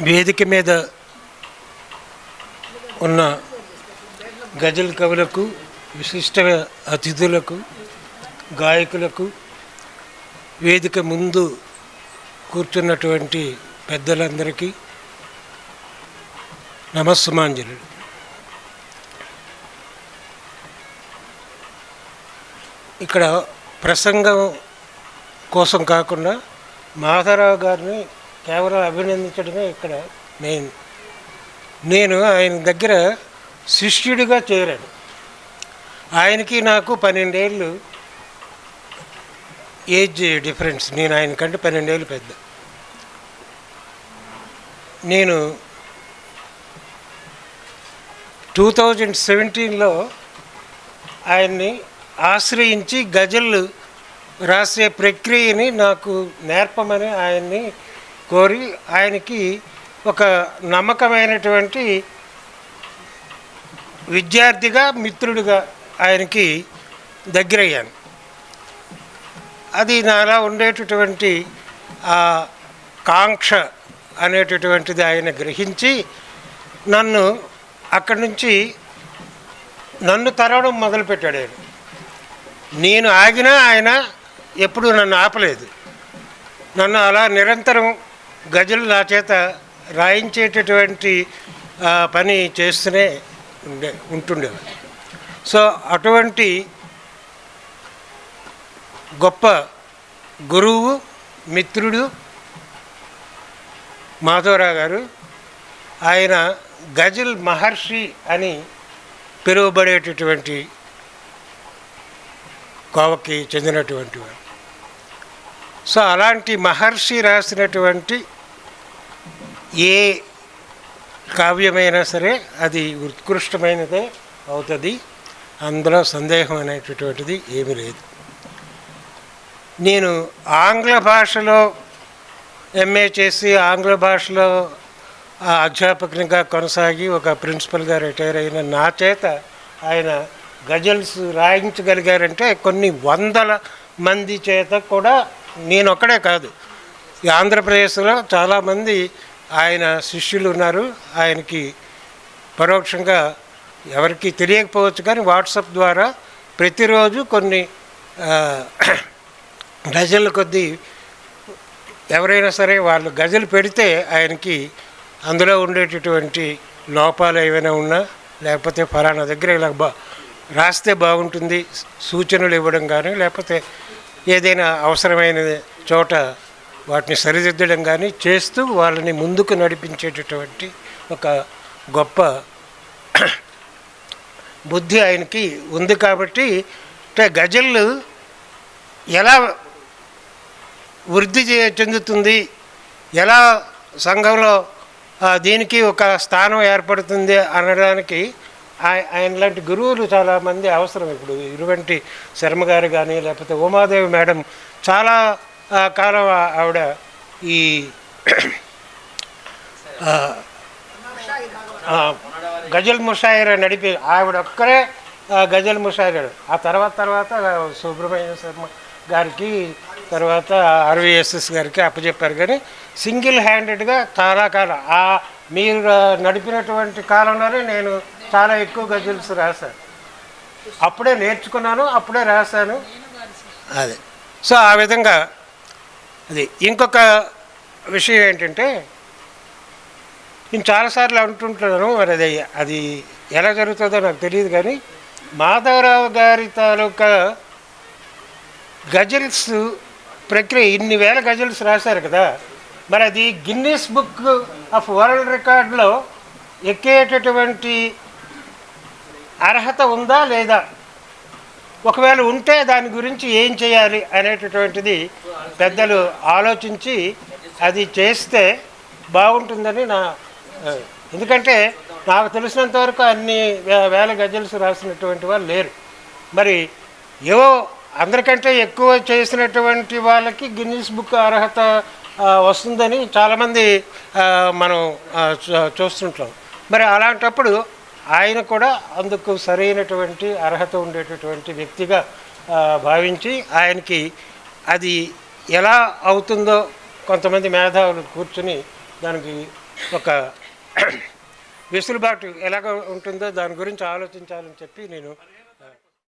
వేదిక మీద ఉన్న గజల్ కవులకు విశిష్ట అతిథులకు గాయకులకు వేదిక ముందు కూర్చున్నటువంటి పెద్దలందరికీ నమస్సుమాంజలు. ఇక్కడ ప్రసంగం కోసం కాకుండా మాధవరావు గారిని కేవలం అభినందించడమే ఇక్కడ మెయిన్. నేను ఆయన దగ్గర శిష్యుడిగా చేరాను. ఆయనకి నాకు పన్నెండేళ్ళు. Age difference. నేను ఆయన కంటే పన్నెండేళ్ళు పెద్ద. నేను టూ థౌజండ్ సెవెంటీన్లో ఆయన్ని ఆశ్రయించి గజల్ రాసే ప్రక్రియని నాకు నేర్పమని ఆయన్ని కోరి ఆయనకి ఒక నమ్మకమైనటువంటి విద్యార్థిగా మిత్రుడిగా ఆయనకి దగ్గరయ్యాను. అది నాలా ఉండేటటువంటి ఆ కాంక్ష అనేటటువంటిది ఆయన గ్రహించి నన్ను అక్కడి నుంచి నన్ను తరవడం మొదలుపెట్టాడు ఆయన. నేను ఆగినా ఆయన ఎప్పుడూ నన్ను ఆపలేదు. నన్ను అలా నిరంతరం గజలు నా చేత రాయించేటటువంటి పని చేస్తూనే ఉండే ఉంటుండేవారు సో అటువంటి గొప్ప గురువు మిత్రుడు మాధవరావు గారు ఆయన గజల్ మహర్షి అని పిలువబడేటటువంటి కోవకి చెందినటువంటి వాడు సో అలాంటి మహర్షి రాసినటువంటి ఏ కావ్యమైనా సరే అది ఉత్కృష్టమైనదే అవుతుంది. అందులో సందేహం అనేటటువంటిది ఏమీ లేదు. నేను ఆంగ్ల భాషలో ఎంఏ చేసి ఆంగ్ల భాషలో అధ్యాపకునిగా కొనసాగి ఒక ప్రిన్సిపల్గా రిటైర్ అయిన నా చేత ఆయన గజల్స్ రాయించగలిగారంటే కొన్ని వందల మంది చేత కూడా నేను ఒక్కడే కాదు ఆంధ్రప్రదేశ్లో చాలామంది ఆయన శిష్యులు ఉన్నారు. ఆయనకి పరోక్షంగా ఎవరికి తెలియకపోవచ్చు కానీ వాట్సాప్ ద్వారా ప్రతిరోజు కొన్ని గజల కొద్దీ ఎవరైనా సరే వాళ్ళు గజలు పెడితే ఆయనకి అందులో ఉండేటటువంటి లోపాలు ఏమైనా ఉన్నా లేకపోతే ఫలానా దగ్గర ఇలా బా రాస్తే బాగుంటుంది సూచనలు ఇవ్వడం కానీ లేకపోతే ఏదైనా అవసరమైన చోట వాటిని సరిదిద్దడం కానీ చేస్తూ వాళ్ళని ముందుకు నడిపించేటటువంటి ఒక గొప్ప బుద్ధి ఆయనకి ఉంది కాబట్టి అంటే గజల్లు ఎలా వృద్ధి చెందుతుంది ఎలా సంఘంలో దీనికి ఒక స్థానం ఏర్పడుతుంది అనడానికి ఆయన లాంటి గురువులు చాలామంది అవసరం ఇప్పుడు. ఇరువంటి శర్మ గారు కానీ లేకపోతే ఉమాదేవి మేడం చాలా కాలం ఆవిడ ఈ గజల్ ముషాయిరా నడిపి ఆవిడ ఒక్కరే గజల్ ముషాయిరాడు. ఆ తర్వాత తర్వాత సుబ్రహ్మణ్య శర్మ గారికి తర్వాత ఆర్వీఎస్ఎస్ గారికి అప్పచెప్పారు కానీ సింగిల్ హ్యాండెడ్గా చాలా కాలం ఆ మీరు నడిపినటువంటి కాలంలోనే నేను చాలా ఎక్కువ గజల్స్ రాశాను అప్పుడే నేర్చుకున్నాను అప్పుడే రాశాను. అదే. సో ఆ విధంగా అది ఇంకొక విషయం ఏంటంటే నేను చాలాసార్లు అంటుంటున్నాను మరి అది అది ఎలా జరుగుతుందో నాకు తెలియదు కానీ మాధవరావు గారి తాలూకా గజల్స్ ప్రక్రియ ఇన్ని వేల గజల్స్ రాశారు కదా. మరి అది గిన్నీస్ బుక్ ఆఫ్ వరల్డ్ రికార్డులో ఎక్కేటటువంటి అర్హత ఉందా లేదా? ఒకవేళ ఉంటే దాని గురించి ఏం చేయాలి అనేటటువంటిది పెద్దలు ఆలోచించి అది చేస్తే బాగుంటుందని నా ఎందుకంటే నాకు తెలిసినంతవరకు అన్ని వేల గజల్స్ రాసినటువంటి వాళ్ళు లేరు. మరి ఏవో అందరికంటే ఎక్కువ చేసినటువంటి వాళ్ళకి గిన్నీస్ బుక్ అర్హత వస్తుందని చాలామంది మనం చూ- చూస్తుంటాం. మరి అలాంటప్పుడు ఆయన కూడా అందుకు సరైనటువంటి అర్హత ఉండేటటువంటి వ్యక్తిగా భావించి ఆయనకి అది ఎలా అవుతుందో కొంతమంది మేధావులు కూర్చుని దానికి ఒక వెసులుబాటు ఎలాగ ఉంటుందో దాని గురించి ఆలోచించాలని చెప్పి నేను